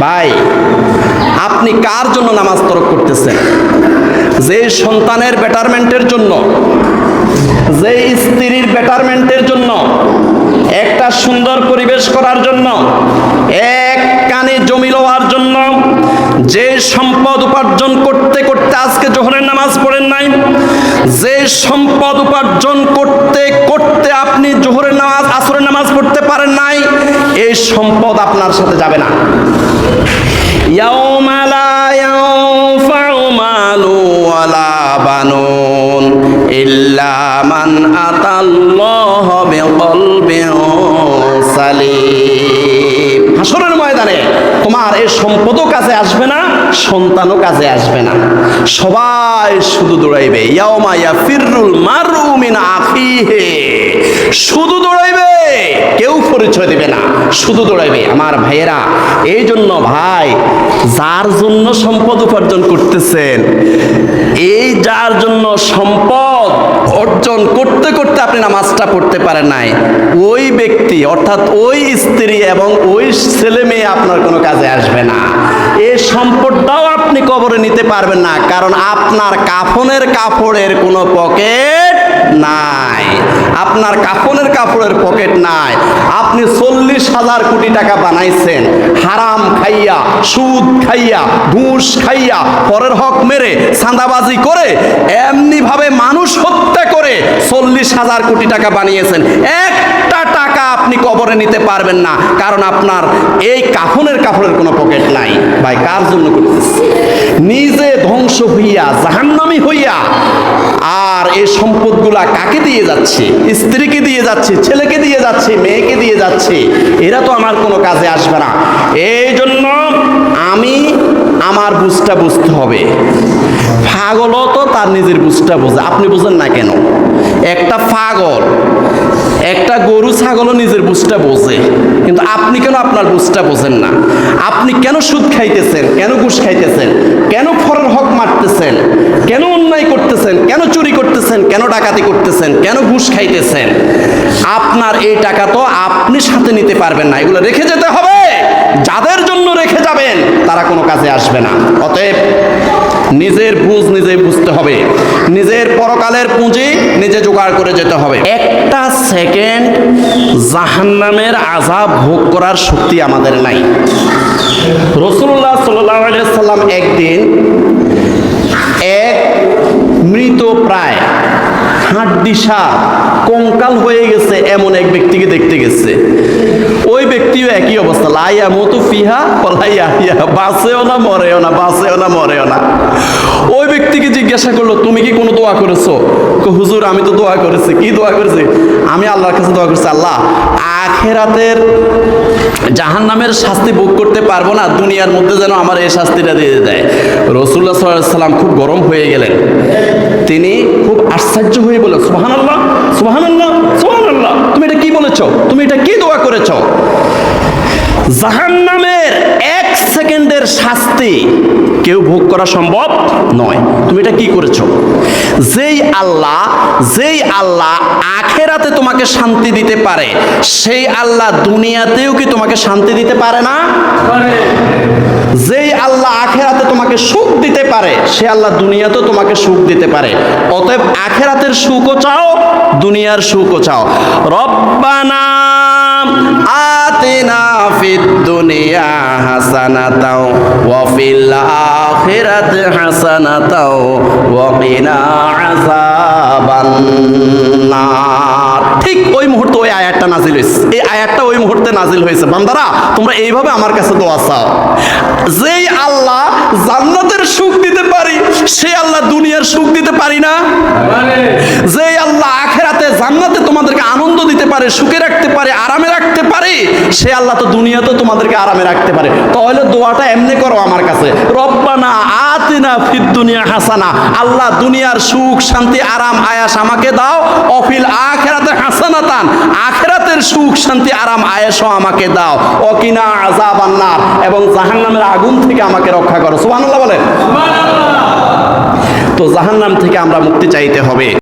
ভাই, আপনি কার জন্য নামাজ তরক করতেছেন? যে সন্তানের বেটারমেন্টের জন্য, যে স্ত্রীর বেটারমেন্টের জন্য, একটা সুন্দর পরিবেশ করার জন্য, এক কানে জমি লওয়ার জন্য, যে সম্পদ উপার্জন করতে করতে আজকে জোহরের নামাজ পড়েন নাই, যে সম্পদ উপার্জন করতে করতে আপনি জোহরের নামাজ, আসরের নামাজ পড়তে পারেন নাই এই সম্পদ আপনার সাথে যাবে না। ইল্লামান ময়দানে তোমার এই সম্পদও কাছে আসবে না সন্তানও কাজে আসবে না। সবাই শুধু দৌড়াইবে। ইয়াওমা ইয়াফিরুল মারু মিন আখিহে। শুধু পরিচয় দিবে না, শুধু দৌড়াইবে। আমার ভাইয়েরা এই জন্য ভাই, যার জন্য সম্পদ উপার্জন করতেছেন, এই যার জন্য সম্পদ অর্জন করতে করতে আপনি নামাজটা পড়তে পারেন নাই। ওই ব্যক্তি, অর্থাৎ ওই স্ত্রী এবং ওই ছেলে মেয়ে আপনার কোনো কাজে আসবে না। এই সম্পদটাও আপনি কবরে নিতে পারবেন না, কারণ আপনার কাফনের কাপড়ের কোনো পকেট নাই। আপনার কাফনের কাপড়ের পকেট নাই। আপনি চল্লিশ হাজার কোটি টাকা বানাইছেন। হারাম খাইয়া, সুদ খাইয়া, ঘুষ খাইয়া, পরের হক মেরে, চাঁদাবাজি করে এমনি ভাবে মানুষ হত্যা করে চল্লিশ হাজার কোটি টাকা বানিয়েছেন। একটা টাকা আপনি কবরে নিতে পারবেন না, কারণ আপনার এই কাফনের কাপড়ের কোনো পকেট নাই। ভাই, কার জন্য করতেছে নিজে ধ্বংস হইয়া, জাহান্নামি হইয়া আর এই সম্পদগুলা কাকে দিয়ে যাচ্ছে? স্ত্রীকে দিয়ে যাচ্ছে, ছেলেকে দিয়ে যাচ্ছে, মেয়েকে দিয়ে যাচ্ছে? এরা তো আমার কোনো কাজে আসবে না। এই জন্য আমি আমার বুঝটা বুঝতে হবে। পাগলও তো তার নিজের বুঝটা বোঝে। আপনি বুঝেন না কেন? একটা পাগল, একটা গরু ছাগলও নিজের বুঝটা বোঝে। কিন্তু আপনি কেন আপনার বুঝটা বোঝেন না? আপনি কেন সুদ খাইতেছেন? কেন ঘুষ খাইতেছেন কেন ফরের হক মারতেছেন কেন অন্যায় করতেছেন কেন চুরি করতেছেন, কেন ডাকাতি করতেছেন, কেন ঘুষ খাইতেছেন? আপনার এই টাকা তো আপনি সাথে নিতে পারবেন না। এগুলো রেখে যেতে হবে। যাদের জন্য রেখে যাবেন, তারা কোনো কাজে আসবে না। অতএব নিজের বুঝ নিজে বুঝতে হবে। নিজের পরকালের পুঁজি নিজে জোগাড় করে যেতে হবে। একটা সেকেন্ড জাহান্নামের আজাব ভোগ করার শক্তি আমাদের নাই। রসুল্লাহ সাল্লাম একদিন এক মৃত প্রায় হাড্ডিসা কঙ্কাল হয়ে গেছে এমন এক ব্যক্তিকে দেখতে গেছে। ওই ব্যক্তিও একই অবস্থা, লাইয়া মতো ফিহা পলাইয়া হিয়া বাঁচেও না, মরেও না, বাঁচেও না, মরেও না। ওই ব্যক্তিকে জিজ্ঞাসা করল, তুমি কি কোনো দোয়া করেছ? হুজুর, আমি তো দোয়া করেছি। কি দোয়া করেছি? আমি আল্লাহর কাছে দোয়া করেছি, আল্লাহ, আখেরাতের জাহান নামের শাস্তি ভোগ করতে পারব না, দুনিয়ার মধ্যে যেন আমার এই শাস্তিটা দিয়ে দেয়। রসুল্লাহ সাল্লাম খুব গরম হয়ে গেলেন। তিনি খুব আশ্চর্য হয়ে সুহান আল্লাহ সুহান আল্লাহ সুহান আল্লাহ তুমি এটা কি বলেছ? তুমি এটা কি দোয়া করেছ? জাহান নামের এক সেকেন্ডের শাস্তি কেউ ভোগ করা সম্ভব নয়। তুমি এটা কি করেছ? যেই আল্লাহ যেই আল্লাহ আখেরাতে তোমাকে শান্তি দিতে পারে, সেই আল্লাহ দুনিয়াতেও কি তোমাকে শান্তি দিতে পারে না? যেই আল্লাহ আখেরাতে তোমাকে সুখ দিতে পারে, সে আল্লাহ দুনিয়াতেও তোমাকে সুখ দিতে পারে। অতএব আখেরাতের সুখও চাও, দুনিয়ার সুখও চাও। রব্বানা আতিনা ফিদ দুনিয়া হাসানাতাও ওয়া ফিল আখিরাতি হাসানাতাও ওয়া কিনা আযাবান নার ঠিক ওই মুহূর্তে ওই আয়াতটা নাজিল হয়েছে এই আয়াতটা ওই মুহূর্তে নাজিল হয়েছে বান্দারা তোমরা এইভাবে আমার কাছে দোয়া চাও। যেই আল্লাহ জান্নাতের সুখ দিতে পারি সে আল্লাহ দুনিয়ার সুখ দিতে পারি না। যে দিতে পারে, সুখে রাখতে পারে, আরামে রাখতে পারে, সে আল্লাহ তো দুনিয়াতে তোমাদেরকে আরামে রাখতে পারে। তাহলে দোয়াটা এমনি করো আমার কাছে। রব্বানা আতিনা ফিদ দুনিয়া হাসানা। আল্লাহ দুনিয়ার সুখ, শান্তি, আরাম, আয়াস আমাকে দাও। অফিল আখেরাতে হাসানাতান। আখেরাতের সুখ, শান্তি, আরাম, আয়াসও আমাকে দাও। অকিনা আজাব আন্নার এবং জাহান্নামের আগুন থেকে আমাকে রক্ষা করো। সুবহানাল্লাহ বলেন। তো জাহান্নাম থেকে আমরা মুক্তি চাইতে হবে।